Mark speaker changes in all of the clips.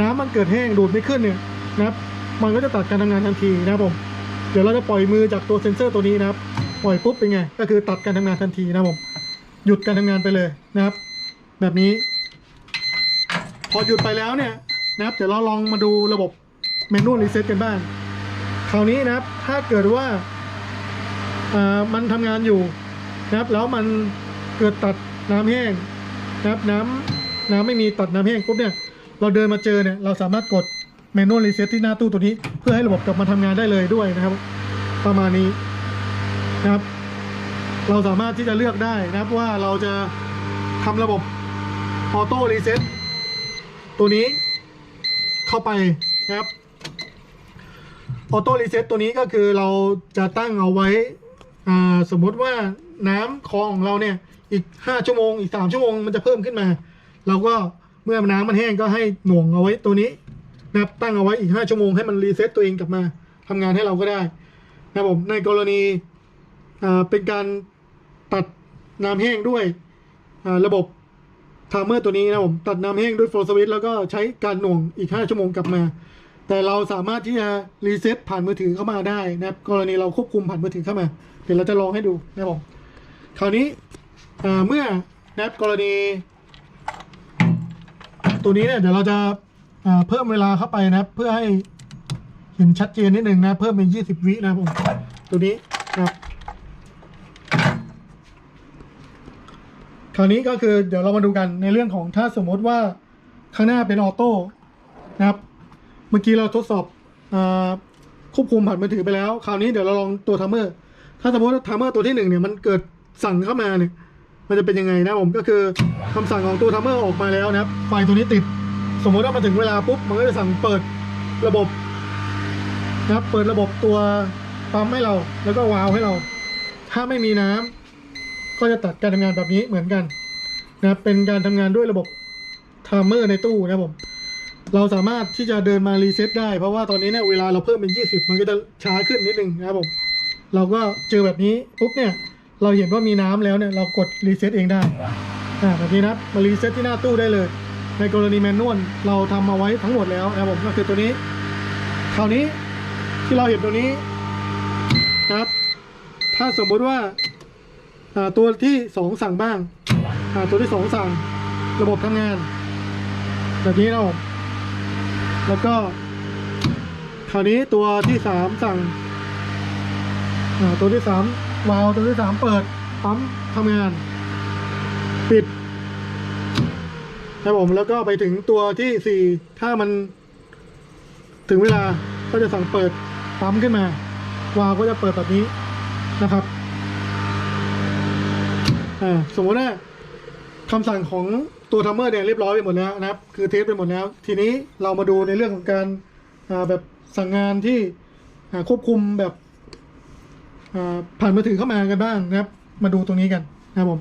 Speaker 1: น้ำมันเกิดแห้งดูดไม่ขึ้นเนี่ยนะครับ มันก็จะตัดการทำงานทันทีนะครับผม เดี๋ยวเราจะปล่อยมือจากตัวเซ็นเซอร์ตัวนี้นะครับ ปล่อยปุ๊บเป็นไง ก็คือตัดการทำงานทันทีนะครับผม หยุดการทำงานไปเลยนะครับ แบบนี้ พอหยุดไปแล้วเนี่ยนะครับ เดี๋ยวเราลองมาดูระบบเมนูรีเซ็ตกันบ้าง คราวนี้นะครับ ถ้าเกิดว่าอ่ามันทำงานอยู่นะครับ แล้วมันเกิดตัดน้ำแห้งนะครับ น้ำน้ำไม่มีตัดน้ำแห้งปุ๊บเนี่ย เราเดินมาเจอเนี่ยเราสามารถกดเมนูรีเซ็ตที่หน้าตู้ตัวนี้ เพื่อให้ระบบกลับมาทำงานได้เลยด้วยนะครับ ประมาณนี้นะครับ เราสามารถที่จะเลือกได้นะครับว่าเราจะทำระบบออโต้รีเซ็ตตัวนี้เข้าไปนะครับออโต้รีเซ็ตตัวนี้ก็คือเราจะตั้งเอาไว้อ่าสมมติว่าน้ำคลองของเราเนี่ยอีก 5 ชั่วโมง อีก 3 ชั่วโมงมันจะเพิ่มขึ้นมา เราก็ เมื่อน้ำมันแห้งก็ให้หน่วงเอาไว้ตัวนี้นะครับตั้งเอาไว้อีก 5 ชั่วโมงให้มันรีเซ็ตตัวเองกลับมาทำงานให้เราก็ได้นะครับผมในกรณีอ่าเป็นการตัดน้ำแห้งด้วยอ่าระบบไทม์เมอร์ตัวนี้นะผมตัดน้ำแห้งด้วยโฟล์สวิตแล้วก็ใช้การหน่วงอีก 5 ชั่วโมงกลับมา แต่เราสามารถที่จะรีเซ็ตผ่านมือถือเข้ามาได้นะครับกรณีเราควบคุมผ่านมือถือเข้ามา เดี๋ยวเราจะลองให้ดูนะครับผมคราวนี้อ่าเมื่อนะครับกรณี ตัวนี้เนี่ยเดี๋ยวเราจะเพิ่มเวลาเข้าไปนะครับ เพื่อให้เห็นชัดเจนนิดหนึ่งนะ เพิ่มเป็น20วินะผมตัวนี้นะครับคราวนี้ก็คือเดี๋ยวเรามาดูกันในเรื่องของถ้าสมมติว่าข้างหน้าเป็นออโต้นะครับ เมื่อกี้เราทดสอบอควบคุมผ่านมือถือไปแล้ว คราวนี้เดี๋ยวเราลองตัวทัมเมอร์ ถ้าสมมติทัมเมอร์ตัวที่หนึ่งเนี่ยมันเกิดสั่งเข้ามาเนี่ย มันจะเป็นยังไงนะผมก็คือคำสั่งของตัวทัมเมอร์ออกมาแล้วนะครับ ไฟตัวนี้ติด สมมติว่ามาถึงเวลาปุ๊บ มันก็จะสั่งเปิดระบบนะครับ เปิดระบบตัวปั๊มให้เรา แล้วก็วาล์วให้เรา ถ้าไม่มีน้ำก็จะตัดการทำงานแบบนี้เหมือนกันนะครับ เป็นการทำงานด้วยระบบไทม์เมอร์ในตู้นะผม เราสามารถที่จะเดินมารีเซ็ตได้ เพราะว่าตอนนี้เนี่ยเวลาเราเพิ่มเป็น 20 มันก็จะช้าขึ้นนิดนึงนะครับผม เราก็เจอแบบนี้ปุ๊บเนี่ย เราเห็นว่ามีน้ำแล้วเนี่ยเรากดรีเซ็ตเองได้อ่าแบบนี้นะมารีเซ็ตที่หน้าตู้ได้เลย ในกรณีแมนนวลเราทำมาไว้ทั้งหมดแล้วนะผมก็คือตัวนี้ คราวนี้ที่เราเห็นตัวนี้นะครับ ถ้าสมมติว่าตัวที่สองสั่งบ้างอ่าตัวที่สองสั่งระบบทำงาน แบบนี้นะผมแล้วก็คราวนี้ตัวที่สามสั่งอ่าตัวที่สาม วาล์วตัวที่สามเปิดปั๊มทำงาน ปิดครับผมแล้วก็ไปถึงตัวที่สี่ถ้ามัน ถึงเวลาก็จะสั่งเปิดปั๊มขึ้นมา วาล์วก็จะเปิดแบบนี้นะครับอ่าสมมติว่าคำสั่งของตัวทัมเมอร์เนี่ยเรียบร้อยไปหมดแล้วนะครับ คือเทสไปหมดแล้ว ทีนี้เรามาดูในเรื่องของการอ่าแบบสั่งงานที่ควบคุมแบบ ผ่านมือถือเข้ามากันบ้างนะครับ มาดูตรงนี้กันนะครับผม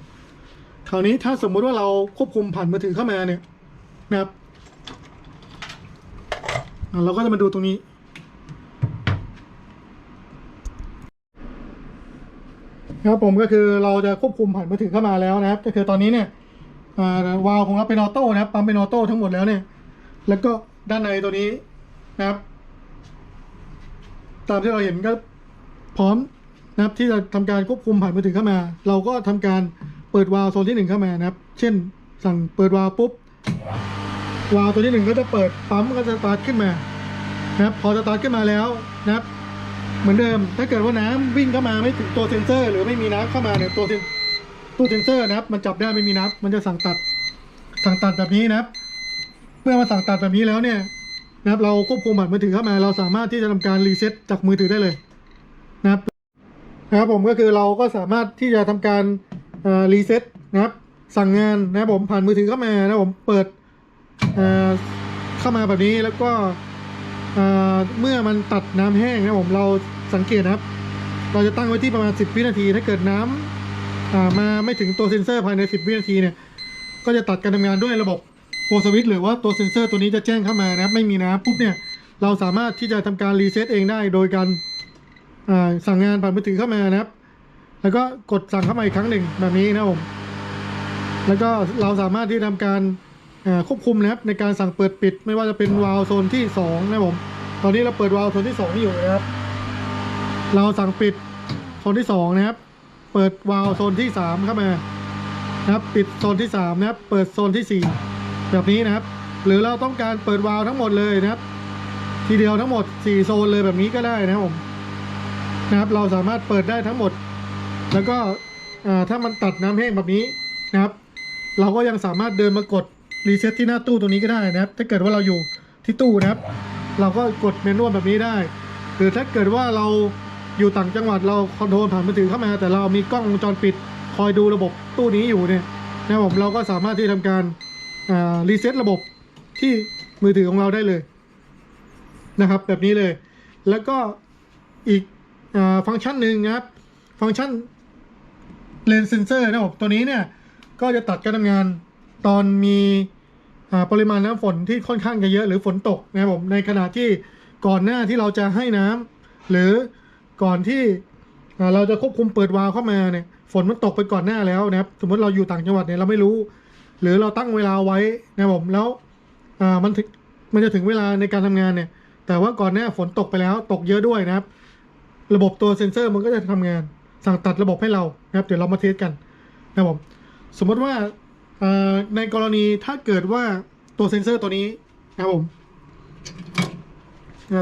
Speaker 1: คราวนี้ถ้าสมมุติว่าเราควบคุมผ่านมือถือเข้ามาเนี่ยนะครับเราก็จะมาดูตรงนี้ ครับผมก็คือเราจะควบคุมผ่านมือถือเข้ามาแล้วนะครับ ก็คือตอนนี้เนี่ยวาล์วของเราเป็นออโต้นะครับปั๊มเป็นออโต้ทั้งหมดแล้วเนี่ย แล้วก็ด้านในตัวนี้นะครับ ตามที่เราเห็นก็พร้อม นะครับที่จะทำการควบคุมผ่านมือถือเข้ามา เราก็ทำการเปิดวาล์วโซนที่หนึ่งเข้ามานะครับ เช่น สั่งเปิดวาล์วปุ๊บวาล์วตัวที่หนึ่งก็จะเปิดปั๊มก็จะสตาร์ทขึ้นมานะครับพอสตาร์ทขึ้นมาแล้วนะครับ เหมือนเดิมถ้าเกิดว่าน้ำวิ่งเข้ามาไม่ถึงตัวเซนเซอร์ หรือไม่มีน้ำเข้ามาเนี่ยตัวเซนตู้เซนเซอร์นะครับ มันจับได้ไม่มีน้ำมันจะสั่งตัดสั่งตัดแบบนี้นะครับ เมื่อมาสั่งตัดแบบนี้แล้วเนี่ยนะครับเราควบคุมบัตรมือถือเข้ามา เราสามารถที่จะทำการรีเซ็ตจากมือถือได้เลยนะครับ นะครับผมก็คือเราก็สามารถที่จะทำการรีเซ็ตนะครับ สั่งงานนะครับผมผ่านมือถือเข้ามานะครับผมเปิดเเข้ามาแบบนี้แล้วก็เมื่อมันตัดน้ำแห้งนะครับผมเราสังเกตนะครับ เราจะตั้งไว้ที่ประมาณ 10 วินาที ถ้าเกิดน้ำอ่ามาไม่ถึงตัวเซ็นเซอร์ภายใน 10 วินาทีเนี่ย ก็จะตัดการทำงานด้วยระบบโฟสวิตหรือว่าตัวเซ็นเซอร์ตัวนี้จะแจ้งเข้ามานะครับ ไม่มีน้ำปุ๊บเนี่ย เราสามารถที่จะทำการรีเซ็ตเองได้โดยการ สั่งงานผ่านมือถือเข้ามานะครับ แล้วก็กดสั่งเข้ามาอีกครั้งหนึ่งแบบนี้นะครับผมแล้วก็เราสามารถที่ทำการควบคุมนะครับในการสั่งเปิดปิด ไม่ว่าจะเป็นวาล์วโซนที่สองนะครับผมตอนนี้เราเปิดวาล์วโซนที่สองอยู่นะครับ เราสั่งปิดโซนที่สองนะครับ เปิดวาล์วโซนที่สามเข้ามานะครับ ปิดโซนที่สามนะครับ เปิดโซนที่สี่แบบนี้นะครับ หรือเราต้องการเปิดวาล์วทั้งหมดเลยนะครับ ทีเดียวทั้งหมดสี่โซนเลยแบบนี้ก็ได้นะครับผม นะครับเราสามารถเปิดได้ทั้งหมด แล้วก็ถ้ามันตัดน้ำแห้งแบบนี้นะครับ เราก็ยังสามารถเดินมากดรีเซ็ตที่หน้าตู้ตรงนี้ก็ได้นะครับ ถ้าเกิดว่าเราอยู่ที่ตู้นะครับ เราก็กดเมนูแบบนี้ได้ หรือถ้าเกิดว่าเราอยู่ต่างจังหวัดเราคอนโทรลผ่านมือถือเข้ามา แต่เรามีกล้องวงจรปิดคอยดูระบบตู้นี้อยู่เนี่ยนะครับผมเราก็สามารถที่ทำการรีเซ็ตระบบที่มือถือของเราได้เลยนะครับ แบบนี้เลย แล้วก็อีก ฟังก์ชันหนึ่งนะครับ ฟังก์ชันเลนเซนเซอร์นะครับตัวนี้เนี่ยก็จะตัดการทำงานตอนมีปริมาณน้ำฝนที่ค่อนข้างจะเยอะหรือฝนตกนะครับผมในขณะที่ก่อนหน้าที่เราจะให้น้ำหรือก่อนที่เราจะควบคุมเปิดวาล์วเข้ามาเนี่ยฝนมันตกไปก่อนหน้าแล้วนะครับ สมมติเราอยู่ต่างจังหวัดเนี่ยเราไม่รู้ หรือเราตั้งเวลาไว้นะครับผมแล้วมันมันจะถึงเวลาในการทำงานเนี่ย แต่ว่าก่อนหน้าฝนตกไปแล้วตกเยอะด้วยนะครับ ระบบตัวเซ็นเซอร์มันก็จะทำงาน สั่งตัดระบบให้เรานะครับ เดี๋ยวเรามาเทสกันนะครับผมสมมติว่าในกรณีถ้าเกิดว่าตัวเซ็นเซอร์ตัวนี้นะครับผม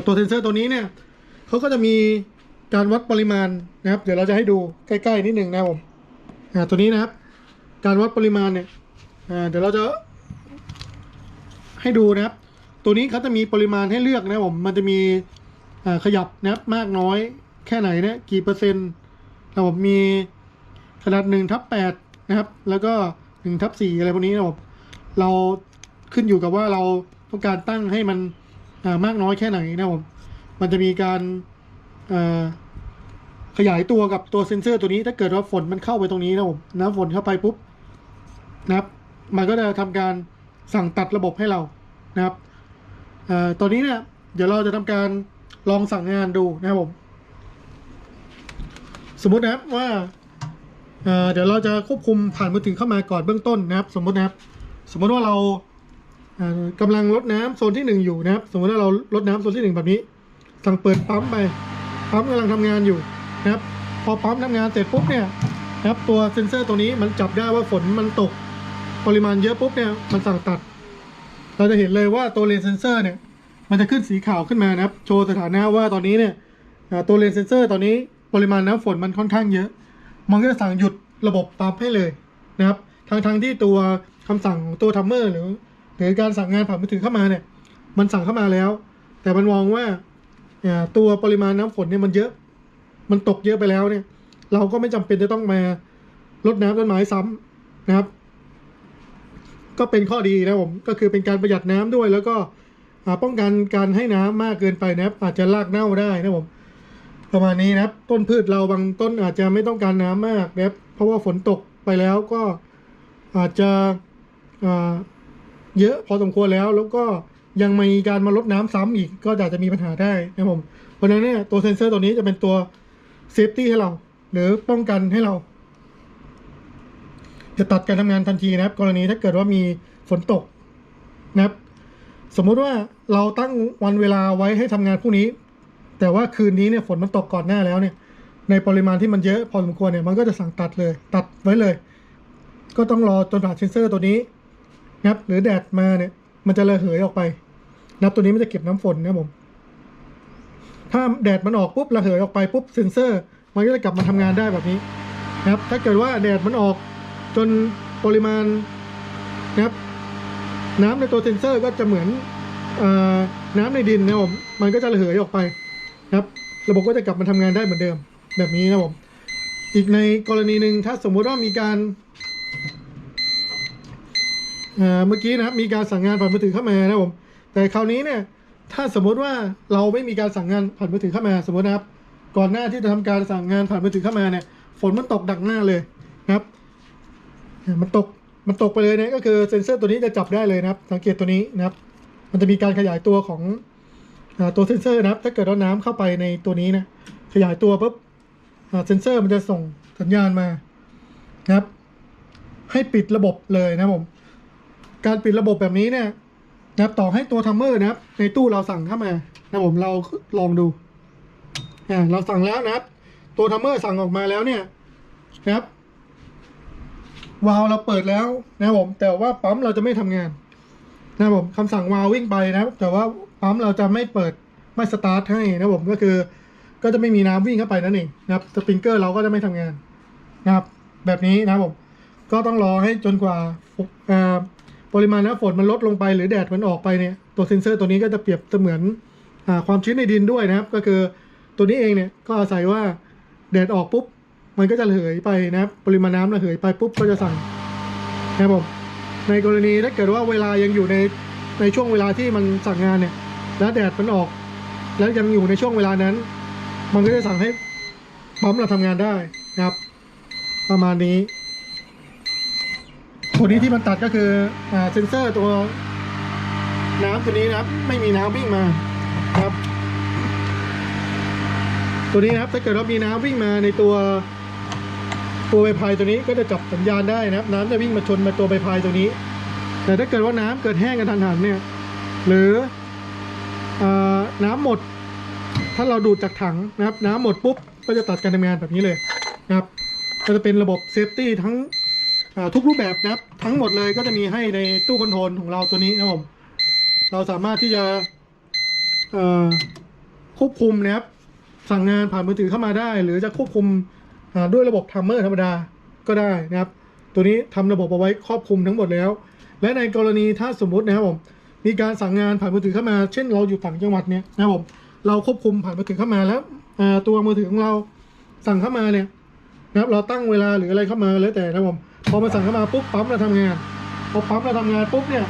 Speaker 1: ตัวเซ็นเซอร์ตัวนี้เนี่ยเขาก็จะมีการวัดปริมาณนะครับ เดี๋ยวเราจะให้ดูใกล้ๆนิดหนึ่งนะครับผมตัวนี้นะครับ การวัดปริมาณเนี่ยเดี๋ยวเราจะให้ดูนะครับ ตัวนี้เขาจะมีปริมาณให้เลือกนะครับผมมันจะมีขยับนะครับมากน้อย แค่ไหนเนี่ยกี่เปอร์เซ็นต์นะครับมีขนาดหนึ่งทับแปดนะครับ แล้วก็หนึ่งทับสี่อะไรพวกนี้นะครับเราขึ้นอยู่กับว่าเราต้องการตั้งให้มันมากน้อยแค่ไหนนะครับ มันจะมีการขยายตัวกับตัวเซ็นเซอร์ตัวนี้ ถ้าเกิดว่าฝนมันเข้าไปตรงนี้นะครับน้ำฝนเข้าไปปุ๊บนะครับ มันก็จะทำการสั่งตัดระบบให้เรานะครับอตอนนี้เนี่ยเดี๋ยวเราจะทำการลองสั่งงานดูนะครับผม มมตินะครับว่าเเดี๋ยวเราจะควบคุมผ่านมือถือเข้ามาก่อนเบื้องต้นนะครับ สมมตินะครับ สมมติว่าเราเอ่อกำลังลดน้ำโซนที่หนึ่งอยู่นะครับ สมมติว่าเราลดน้ำโซนที่หนึ่งแบบนี้ สั่งเปิดปั๊มไปปั๊มกำลังทำงานอยู่นะครับ พอปั๊มทำงานเสร็จปุ๊บเนี่ยนะครับตัวเซ็นเซอร์ตัวนี้มันจับได้ว่าฝนมันตกปริมาณเยอะปุ๊บเนี่ยมันสั่งตัด เราจะเห็นเลยว่าตัวเลนเซนเซอร์เนี่ยมันจะขึ้นสีขาวขึ้นมานะครับ โชว์สถานะว่าตอนนี้เนี่ยตัวเลนเซนเซอร์ตอนนี้ ปริมาณน้ำฝนมันค่อนข้างเยอะ มันก็จะสั่งหยุดระบบปั๊มให้เลยนะครับทางทางที่ตัวคำสั่งตัวทัมเมอร์หรือหรือการสั่งงานผ่านมือถือเข้ามาเนี่ย มันสั่งเข้ามาแล้ว แต่มันมองว่าตัวปริมาณน้ำฝนเนี่ยมันเยอะ มันตกเยอะไปแล้วเนี่ย เราก็ไม่จำเป็นจะต้องมาลดน้ำต้นไม้ซ้ำนะครับ ก็เป็นข้อดีนะผมก็คือเป็นการประหยัดน้ำด้วย แล้วก็ป้องกันการให้น้ำมากเกินไปนะครับอาจจะรากเน่าได้นะผม ประมาณนี้นะครับ ต้นพืชเราบางต้นอาจจะไม่ต้องการน้ำมากนะครับเพราะว่าฝนตกไปแล้วก็อาจจะเยอะพอสมควรแล้วแล้วก็ยังมีการมาลดน้ำซ้ำอีกก็อาจจะมีปัญหาได้นะผมเพราะฉะนั้นเนี่ยตัวเซนเซอร์ตัวนี้จะเป็นตัวเซฟตี้ให้เรา หรือป้องกันให้เรา จะตัดการทำงานทันทีนะครับ กรณีถ้าเกิดว่ามีฝนตกนะครับ สมมุติว่าเราตั้งวันเวลาไว้ให้ทำงานพรุ่งนี้ แต่ว่าคืนนี้เนี่ยฝนมันตกก่อนหน้าแล้วเนี่ย ในปริมาณที่มันเยอะพอสมควรเนี่ยมันก็จะสั่งตัดเลย ตัดไว้เลย ก็ต้องรอจนผ่านเซนเซอร์ตัวนี้นะครับหรือแดดมาเนี่ย มันจะระเหยออกไปนะครับตัวนี้มันจะเก็บน้ำฝนนะผมถ้าแดดมันออกปุ๊บระเหยออกไปปุ๊บเซนเซอร์ มันก็จะกลับมาทำงานได้แบบนี้นะครับ ถ้าเกิดว่าแดดมันออกจนปริมาณนะครับน้ำในตัวเซนเซอร์ก็จะเหมือนอน้ำในดินนะผมมันก็จะระเหยออกไป ครับ ระบบก็จะกลับมาทำงานได้เหมือนเดิม แบบนี้นะครับผม อีกในกรณีหนึ่งถ้าสมมุติว่ามีการเมื่อกี้นะครับมีการสั่งงานผ่านมือถือเข้ามานะครับผมแต่คราวนี้เนี่ยถ้าสมมติว่าเราไม่มีการสั่งงานผ่านมือถือเข้ามาสมมตินะครับ ก่อนหน้าที่จะทำการสั่งงานผ่านมือถือเข้ามาเนี่ยฝนมันตกดักหน้าเลยนะครับ มันตกมันตกไปเลยเนี่ยก็คือเซ็นเซอร์ตัวนี้จะจับได้เลยนะครับ สังเกตตัวนี้นะครับ มันจะมีการขยายตัวของ ตัวเซ็นเซอร์นะครับ ถ้าเกิดว่าน้ำเข้าไปในตัวนี้นะ ขยายตัวปุ๊บเซ็นเซอร์มันจะส่งสัญญาณมานะครับ ให้ปิดระบบเลยนะผม การปิดระบบแบบนี้เนี่ยนะครับต่อให้ตัวทัมเมอร์นะครับ ในตู้เราสั่งเข้ามานะผมเราลองดูอ่าเราสั่งแล้วนะครับ ตัวทัมเมอร์สั่งออกมาแล้วเนี่ยนะครับวาล์วเราเปิดแล้วนะผมแต่ว่าปั๊มเราจะไม่ทำงานนะผมคำสั่งวาล์ววิ่งไปนะครับแต่ว่า ปั๊มเราจะไม่เปิดไม่สตาร์ทให้นะผมก็คือ ก็จะไม่มีน้ำวิ่งเข้าไปนั่นเองนะครับสปริงเกอร์เราก็จะไม่ทำงานนะครับ แบบนี้นะครับผมก็ต้องรอให้จนกว่าปริมาณน้ำฝนมันลดลงไปหรือแดดมันออกไปเนี่ยตัวเซ็นเซอร์ตัวนี้ก็จะเปรียบเสมือนอความชื้นในดินด้วยนะครับ ก็คือตัวนี้เองเนี่ยก็อาศัยว่าแดดออกปุ๊บมันก็จะระเหยไปนะครับ ปริมาณน้ำระเหยไปปุ๊บก็จะสั่งนะครับผมในกรณีถ้าเกิดว่าเวลายังอยู่ในในช่วงเวลาที่มันสั่งงานเนี่ย แล้วแดดมันออก แล้วยังอยู่ในช่วงเวลานั้น มันก็จะสั่งให้ปั๊มเราทำงานได้นะครับ ประมาณนี้ ตัวนี้ที่มันตัดก็คือเซนเซอร์ตัวน้ำตัวนี้นะครับ ไม่มีน้ำวิ่งมาครับ ตัวนี้นะครับถ้าเกิดว่ามีน้ำวิ่งมาในตัวตัวใบพายตัวนี้ก็จะจับสัญญาณได้นะครับ น้ำจะวิ่งมาชนมาตัวใบพายตัวนี้ แต่ถ้าเกิดว่าน้ำเกิดแห้งกันทันหันเนี่ย หรือ น้ำหมด ถ้าเราดูดจากถังนะครับ น้ำหมดปุ๊บก็จะตัดการทำงานแบบนี้เลยนะครับก็จะเป็นระบบเซฟตี้ทั้งทุกรูปแบบนะครับ ทั้งหมดเลยก็จะมีให้ในตู้คอนโทรลของเราตัวนี้นะครับผมเราสามารถที่จะควบคุมนะครับ สั่งงานผ่านมือถือเข้ามาได้ หรือจะควบคุมด้วยระบบทัมเมอร์ธรรมดาก็ได้นะครับ ตัวนี้ทำระบบเอาไว้ครอบคลุมทั้งหมดแล้ว และในกรณีถ้าสมมุตินะครับผม มีการสั่งงานผ่านมือถือเข้ามา เช่นเราอยู่ต่างจังหวัดเนี่ยนะครับผมเราควบคุมผ่านมือถือเข้ามาแล้วตัวมือถือของเราสั่งเข้ามาเนี่ยนะครับเราตั้งเวลาหรืออะไรเข้ามาแล้วแต่นะครับผมพอมาสั่งเข้ามาปุ๊บปั๊มเราทำงานพอปั๊มเราทำงานปุ๊บเนี่ย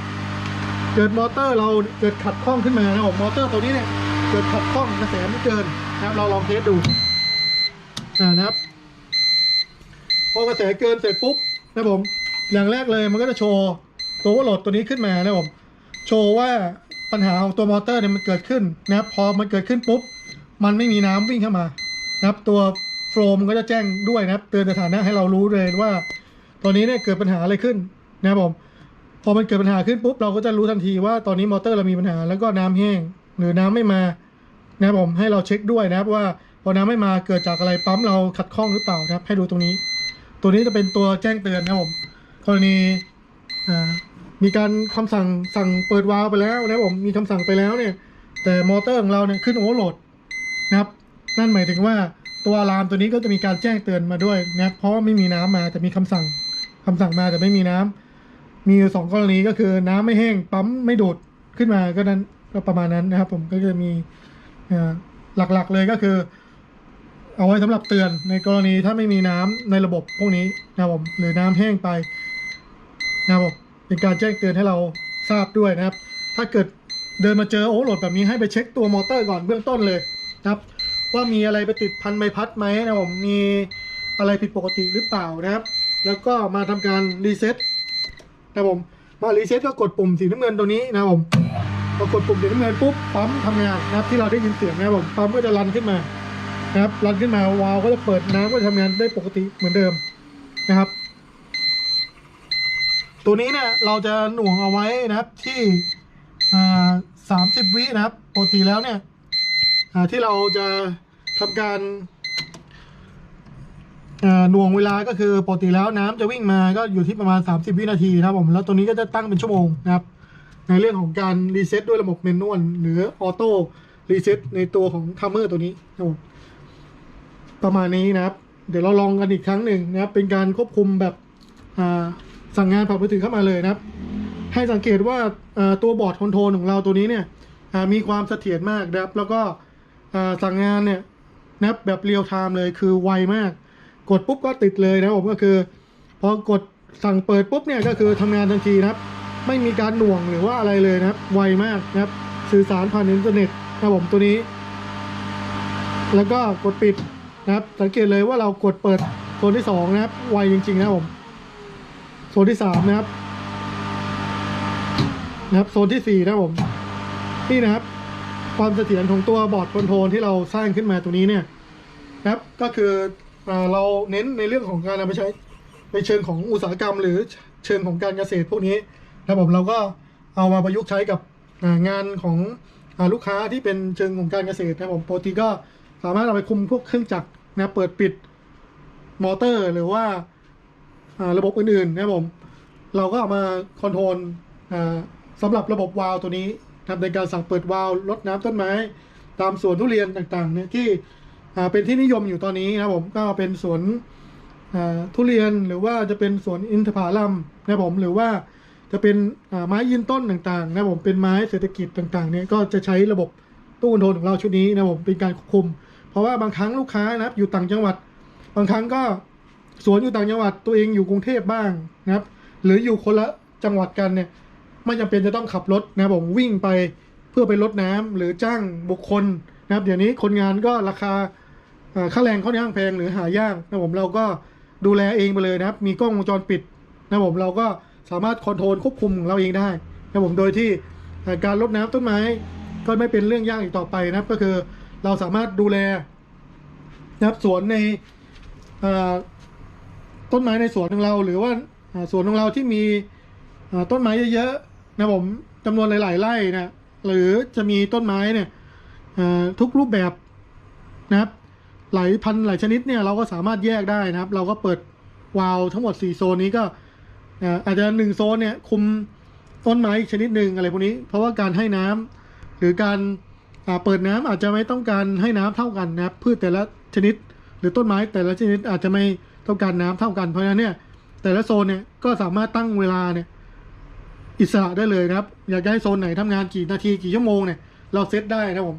Speaker 1: เกิดมอเตอร์เราเกิดขัดข้องขึ้นมานะครับผมมอเตอร์ตัวนี้เนี่ยเกิดขัดข้องกระแสไม่เกินนะครับเราลองเทสดูนะครับพอกระแสเกินเสร็จปุ๊บนะครับผมอย่างแรกเลยมันก็จะโชว์ตัวว่าโหลดตัวนี้ขึ้นมานะครับผม โชว์ว่าปัญหาของตัวมอเตอร์เนี่ยมันเกิดขึ้นนะครับพอมันเกิดขึ้นปุ๊บ มันไม่มีน้ำวิ่งเข้ามานะครับตัวโฟลมันก็จะแจ้งด้วยนะครับเตือนสถานะให้เรารู้เลยว่า ตอนนี้เนี่ยเกิดปัญหาอะไรขึ้นนะครับผมพอมันเกิดปัญหาขึ้นปุ๊บเราก็จะรู้ทันทีว่าตอนนี้มอเตอร์เรามีปัญหา แล้วก็น้ำแห้ง หรือน้ำไม่มานะครับผมให้เราเช็คด้วยนะครับว่าพอน้ำไม่มาเกิดจากอะไรปั๊มเราขัดข้องหรือเปล่านะครับ ให้ดูตรงนี้ ตัวนี้จะเป็นตัวแจ้งเตือนนะครับผมกรณีอ่า มีการคำสั่งสั่งเปิดวาล์วไปแล้วนะผมมีคำสั่งไปแล้วเนี่ย แต่มอเตอร์ของเราเนี่ยขึ้นโอเวอร์โหลดนะครับ นั่นหมายถึงว่าตัวอะลามตัวนี้ก็จะมีการแจ้งเตือนมาด้วยนะเพราะไม่มีน้ำมาแต่มีคำสั่งคำสั่งมาแต่ไม่มีน้ำมีอยู่สองกรณีก็คือน้ำไม่แห้งปั๊มไม่ดูดขึ้นมาก็นั้นก็ประมาณนั้นนะครับผมก็จะมีหลักๆเลยก็คือ เอาไว้สำหรับเตือนในกรณีถ้าไม่มีน้ำในระบบพวกนี้นะครับผมหรือน้ำแห้งไปนะครับผม เป็นการแจ้งเตือนให้เราทราบด้วยนะครับ ถ้าเกิดเดินมาเจอโอเวอร์โหลดแบบนี้ให้ไปเช็คตัวมอเตอร์ก่อนเบื้องต้นเลยนะครับ ว่ามีอะไรไปติดพันใบพัดไหมนะผมมีอะไรผิดปกติหรือเปล่านะครับ แล้วก็มาทำการรีเซ็ตนะผมมารีเซ็ตก็กดปุ่มสีน้ำเงินตัวนี้นะผมพอกดปุ่มสีน้ำเงินปุ๊บปั๊มทำงานนะครับที่เราได้ยินเสียงนะครับผมปั๊มก็จะรันขึ้นมานะครับรันขึ้นมาวาล์วก็จะเปิดน้ำก็จะทำงานได้ปกติเหมือนเดิมนะครับ ตัวนี้เนี่ยเราจะหน่วงเอาไว้นะครับที่สามสิบวินะครับปกติแล้วเนี่ยที่เราจะทำการหน่วงเวลาก็คือปกติแล้วน้ำจะวิ่งมาก็อยู่ที่ประมาณ 30 วินาทีนะครับผมแล้วตัวนี้ก็จะตั้งเป็นชั่วโมงนะครับ ในเรื่องของการรีเซ็ตด้วยระบบเมนวลหรือออโต้รีเซ็ตในตัวของทัมเมอร์ตัวนี้นะครับผมประมาณนี้นะครับ เดี๋ยวเราลองกันอีกครั้งหนึ่งนะครับ เป็นการควบคุมแบบอ่า สั่งงานผ่านมือถือเข้ามาเลยนะครับ ให้สังเกตว่าตัวบอร์ดคอนโทรลของเราตัวนี้เนี่ยมีความเสถียรมากนะครับ แล้วก็สั่งงานเนี่ยนับแบบเรียลไทม์เลยคือไวมาก กดปุ๊บก็ติดเลยนะครับผมก็คือ พอกดสั่งเปิดปุ๊บเนี่ยก็คือทำงานทันทีนะครับ ไม่มีการหน่วงหรือว่าอะไรเลยนะครับ ไวมากนะครับ สื่อสารผ่านอินเทอร์เน็ตนะครับผมตัวนี้ แล้วก็กดปิดนะครับ สังเกตเลยว่าเรากดเปิดโซนที่สองนะครับ ไวจริงๆนะครับผม นที่สามนะครับ นะครับโซนที่สี่นะผม นี่นะครับ ความเสถียรของตัวบอร์ดคอนโทรลที่เราสร้างขึ้นมาตัวนี้เนี่ย นะครับ ก็คือเราเน้นในเรื่องของการเอาไปใช้ในเชิงของอุตสาหกรรม หรือเชิงของการเกษตรพวกนี้นะครับผมเราก็เอามาประยุกต์ใช้กับงานของลูกค้าที่เป็นเชิงของการเกษตรนะครับผมปกติก็สามารถเอาไปคุมพวกเครื่องจักรนะเปิดปิดมอเตอร์หรือว่า ระบบอื่นๆนะครับผม เราก็เอามาคอนโทรลสำหรับระบบวาล์วตัวนี้นะครับในการสั่งเปิดวาล์วลดน้ำต้นไม้ ตามสวนทุเรียนต่างๆเนี่ยที่เป็นที่นิยมอยู่ตอนนี้นะครับผมก็เป็นสวนทุเรียนหรือว่าจะเป็นสวนอินทผลัมนะครับผมหรือว่าจะเป็นไม้ยืนต้นต่างๆนะครับผมเป็นไม้เศรษฐกิจต่างๆเนี่ยก็จะใช้ระบบตู้คอนโทรลของเราชุดนี้นะครับผมเป็นการควบคุม เพราะว่าบางครั้งลูกค้านะครับอยู่ต่างจังหวัด บางครั้งก็ สวนอยู่ต่างจังหวัดตัวเองอยู่กรุงเทพบ้างนะครับ หรืออยู่คนละจังหวัดกันเนี่ยไม่จำเป็นจะต้องขับรถนะครับผมวิ่งไปเพื่อไปรดน้ำหรือจ้างบุคคลนะครับเดี๋ยวนี้คนงานก็ราคาค่าแรงค่อนข้างแพงหรือหายากนะผมเราก็ดูแลเองไปเลยนะครับ มีกล้องวงจรปิดนะผมเราก็สามารถคอนโทรลควบคุมเราเองได้นะผมโดยที่การรดน้ำต้นไม้ก็ไม่เป็นเรื่องยากอีกต่อไปนะครับ ก็คือเราสามารถดูแลนะครับสวนในอ่อ ต้นไม้ในสวนของเรา หรือว่าสวนของเราที่มีต้นไม้เยอะๆนะผมจำนวนหลายๆไร่นะหรือจะมีต้นไม้เนี่ยทุกรูปแบบนะครับ หลายพันหลายชนิดเนี่ยเราก็สามารถแยกได้นะครับ เราก็เปิดวาล์วทั้งหมด 4 โซนนี้ก็อาจจะหนึ่งโซนเนี่ยคุมต้นไม้อีกชนิดหนึ่งอะไรพวกนี้ เพราะว่าการให้น้ำหรือการเปิดน้ำอาจจะไม่ต้องการให้น้ำเท่ากันนะครับ พืชแต่ละชนิด หรือต้นไม้แต่ละชนิดอาจจะไม่ ต้องการน้ำเท่ากันเพราะฉะนั้นเนี่ย แต่ละโซนเนี่ยก็สามารถตั้งเวลาเนี่ย อิสระได้เลยนะครับ อยากจะให้โซนไหนทำงานกี่นาทีกี่ชั่วโมงเนี่ยเราเซตได้นะครับผม